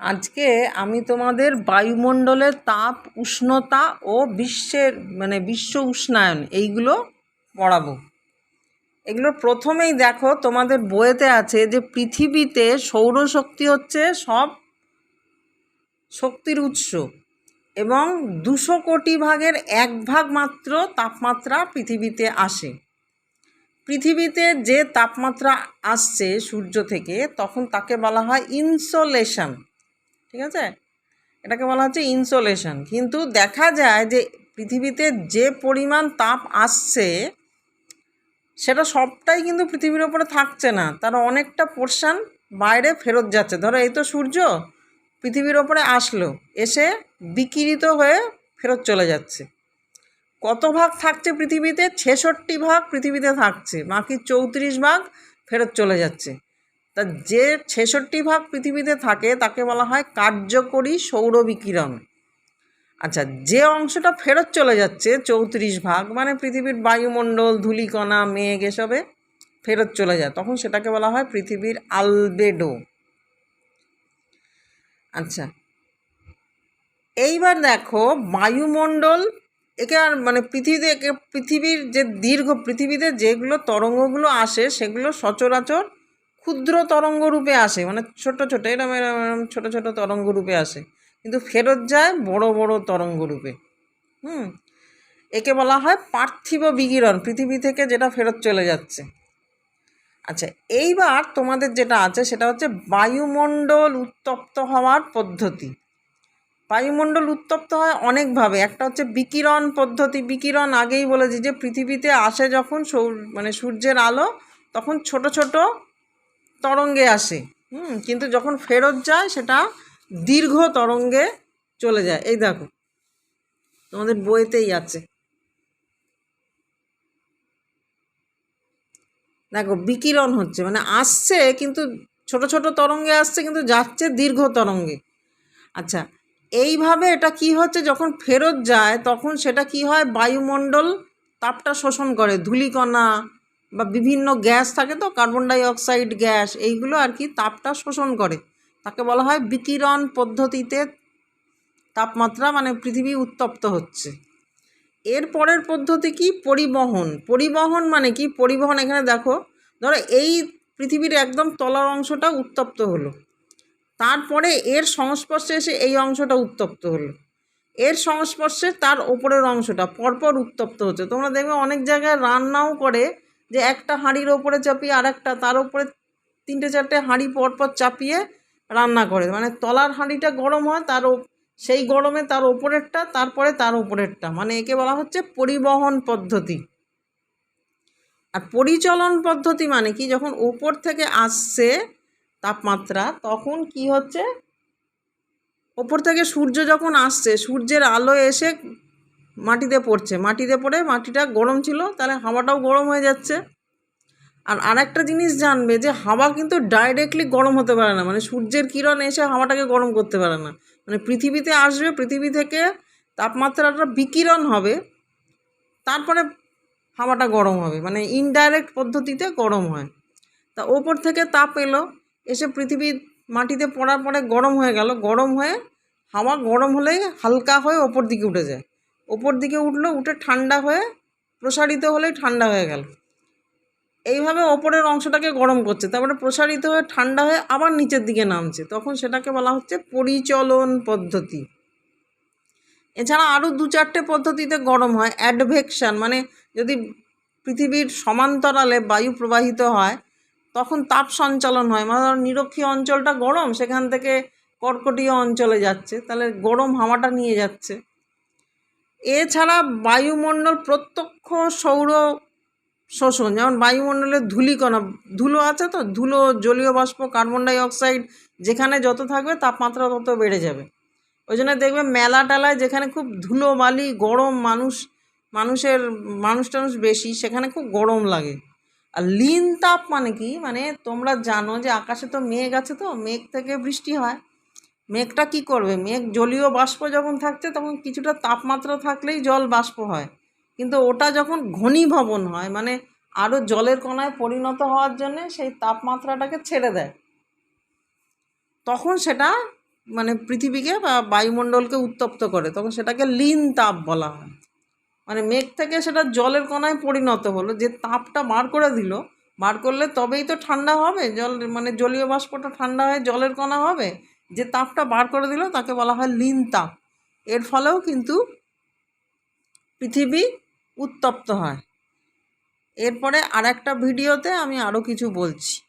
আজকে আমি তোমাদের বায়ুমণ্ডলের তাপ, উষ্ণতা ও বিশ্বের মানে বিশ্ব উষ্ণায়ন এইগুলো পড়াবো। এগুলো প্রথমেই দেখো, তোমাদের বইয়েতে আছে যে পৃথিবীতে সৌরশক্তি হচ্ছে সব শক্তির উৎস এবং দুশো কোটি ভাগের এক ভাগ মাত্র তাপমাত্রা পৃথিবীতে আসে। পৃথিবীতে যে তাপমাত্রা আসছে সূর্য থেকে, তখন তাকে বলা হয় ইনসোলেশন। ঠিক আছে? এটাকে বলা হচ্ছে ইনসোলেশন কিন্তু দেখা যায় যে পৃথিবীতে যে পরিমাণ তাপ আসছে, সেটা সবটাই কিন্তু পৃথিবীর ওপরে থাকছে না। তার অনেকটা পোর্শান বাইরে ফেরত যাচ্ছে। ধরো এই তো সূর্য, পৃথিবীর ওপরে আসলো, এসে বিকিরিত হয়ে ফেরত চলে যাচ্ছে। কত ভাগ থাকছে পৃথিবীতে? ছেষট্টি ভাগ পৃথিবীতে থাকছে। বাকি চৌত্রিশ ভাগ ফেরত চলে যাচ্ছে। তা যে ছেষট্টি ভাগ পৃথিবীতে থাকে, তাকে বলা হয় কার্যকরী সৌর বিকিরণ। আচ্ছা যে অংশটা ফেরত চলে যাচ্ছে, চৌত্রিশ ভাগ মানে পৃথিবীর বায়ুমণ্ডল, ধূলিকণা, মেঘ, এসবে ফেরত চলে যায়, তখন সেটাকে বলা হয় পৃথিবীর আলবেডো। আচ্ছা এইবার দেখো বায়ুমণ্ডল, একে আর মানে পৃথিবীতে, একে পৃথিবীর যে দীর্ঘ, পৃথিবীতে যেগুলো তরঙ্গগুলো আসে, সেগুলো সচরাচর ক্ষুদ্র তরঙ্গ রূপে আসে মানে ছোট ছোট, এরম এরম এরম ছোটো ছোটো তরঙ্গ রূপে আসে। কিন্তু ফেরত যায় বড় বড় তরঙ্গ রূপে। হুম? একে বলা হয় পার্থিব বিকিরণ, পৃথিবী থেকে যেটা ফেরত চলে যাচ্ছে। আচ্ছা এইবার তোমাদের যেটা আছে সেটা হচ্ছে বায়ুমণ্ডল উত্তপ্ত হওয়ার পদ্ধতি। বায়ুমণ্ডল উত্তপ্ত হয় অনেকভাবে। একটা হচ্ছে বিকিরণ পদ্ধতি। বিকিরণ আগেই বলেছি যে পৃথিবীতে আসে যখন সৌর মানে সূর্যের আলো, তখন ছোট ছোট তরঙ্গে আসে। হুম, কিন্তু যখন ফেরত যায়, সেটা দীর্ঘ তরঙ্গে চলে যায়। এই দেখো, তোমাদের বইতেই আছে। দেখো, বিকিরণ হচ্ছে মানে আসছে, কিন্তু ছোট ছোট তরঙ্গে আসছে, কিন্তু যাচ্ছে দীর্ঘ তরঙ্গে। আচ্ছা এইভাবে এটা কি হচ্ছে? যখন ফেরত যায়, তখন সেটা কি হয়? বায়ুমণ্ডল তাপটা শোষণ করে, ধূলিকণা বা বিভিন্ন গ্যাস থাকে তো, কার্বন ডাই অক্সাইড গ্যাস, এইগুলো আর কি তাপটা শোষণ করে। তাকে বলা হয় বিকিরণ পদ্ধতিতে তাপমাত্রা মানে পৃথিবী উত্তপ্ত হচ্ছে। এর পরের পদ্ধতি কি? পরিবহন। পরিবহন মানে কি? পরিবহন এখানে দেখো, ধরো এই পৃথিবীর একদম তলার অংশটা উত্তপ্ত হলো। তারপরে এর সংস্পর্শে এসে এই অংশটা উত্তপ্ত হলো। এর সংস্পর্শে তার ওপরের অংশটা পরপর উত্তপ্ত হচ্ছে। তোমরা দেখবে অনেক জায়গায় রান্নাও করে যে একটা হাঁড়ির ওপরে চাপিয়ে আর একটা তার উপরে তিনটে চারটে হাঁড়ি পরপর চাপিয়ে রান্না করে। মানে তলার হাঁড়িটা গরম হয়, তার সেই গরমে তার ওপরেরটা, তারপরে তার ওপরেরটা। মানে একে বলা হচ্ছে পরিবহন পদ্ধতি। আর পরিচলন পদ্ধতি মানে কি? যখন ওপর থেকে আসছে তাপমাত্রা, তখন কি হচ্ছে? ওপর থেকে সূর্য যখন আসছে, সূর্যের আলো এসে মাটিতে পড়ছে। মাটিতে পড়ে মাটিটা গরম ছিল, তাহলে হাওয়াটাও গরম হয়ে যাচ্ছে। আর আরেকটা জিনিস জানবে যে, হাওয়া কিন্তু ডাইরেক্টলি গরম হতে পারে না। মানে সূর্যের কিরণ এসে হাওয়াটাকে গরম করতে পারে না। মানে পৃথিবীতে আসবে, পৃথিবী থেকে তাপমাত্রাটা বিকিরণ হবে, তারপরে হাওয়াটা গরম হবে। মানে ইনডাইরেক্ট পদ্ধতিতে গরম হয়। তা ওপর থেকে তাপ এলো, এসে পৃথিবী মাটিতে পড়ার পরে গরম হয়ে গেল। গরম হয়ে হাওয়া গরম হলেই হালকা হয়ে ওপর দিকে উঠে যায়। ওপর দিকে উঠল, উঠে ঠান্ডা হয়ে প্রসারিত হলেই ঠান্ডা হয়ে গেল। এইভাবে ওপরের অংশটাকে গরম করছে, তারপরে প্রসারিত হয়ে ঠান্ডা হয়ে আবার নিচের দিকে নামছে। তখন সেটাকে বলা হচ্ছে পরিচলন পদ্ধতি। এছাড়া আরও দু চারটে পদ্ধতিতে গরম হয় অ্যাডভেকশান মানে যদি পৃথিবীর সমান্তরালে বায়ু প্রবাহিত হয়, তখন তাপ সঞ্চালন হয়। মানে নিরক্ষীয় অঞ্চলটা গরম, সেখান থেকে কর্কটীয় অঞ্চলে যাচ্ছে, তাহলে গরম হাওয়াটা নিয়ে যাচ্ছে। এছাড়া বায়ুমণ্ডল প্রত্যক্ষ সৌর শোষণ, যেমন বায়ুমণ্ডলের ধূলিকণা, ধুলো আছে তো? ধুলো, জলীয় বাষ্প, কার্বন ডাই অক্সাইড যেখানে যত থাকবে তাপমাত্রা তত বেড়ে যাবে। ওই জন্য দেখবে মেলা টেলায় যেখানে খুব ধুলো, বালি, গরম মানুষ, মানুষের, মানুষ টানুষ বেশি, সেখানে খুব গরম লাগে। আর লিন তাপ মানে কি? মানে তোমরা জানো যে আকাশে তো মেঘ আছে তো, মেঘ থেকে বৃষ্টি হয়। মেঘটা কি করবে? মেঘ জলীয় বাষ্প যখন থাকছে, তখন কিছুটা তাপমাত্রা থাকলেই জল বাষ্প হয়। কিন্তু ওটা যখন ঘনীভবন হয় মানে আরও জলের কণায় পরিণত হওয়ার জন্যে সেই তাপমাত্রাটাকে ছেড়ে দেয়। তখন সেটা মানে পৃথিবীকে বা বায়ুমণ্ডলকে উত্তপ্ত করে। তখন সেটাকে লিন তাপ বলা হয়। মানে মেঘ থেকে সেটা জলের কণায় পরিণত হলো। যে তাপটা বার করে দিল, বার করলে তবেই তো ঠান্ডা হবে। জল মানে জলীয় বাষ্পটা ঠান্ডা হয়ে জলের কণা হবে। যে তাপটা বার করে দিল তাকে বলা হয় লিন তাপ। এর ফলেও কিন্তু পৃথিবী উত্তপ্ত হয়। এরপরে আর একটা ভিডিওতে আমি আরও কিছু বলছি।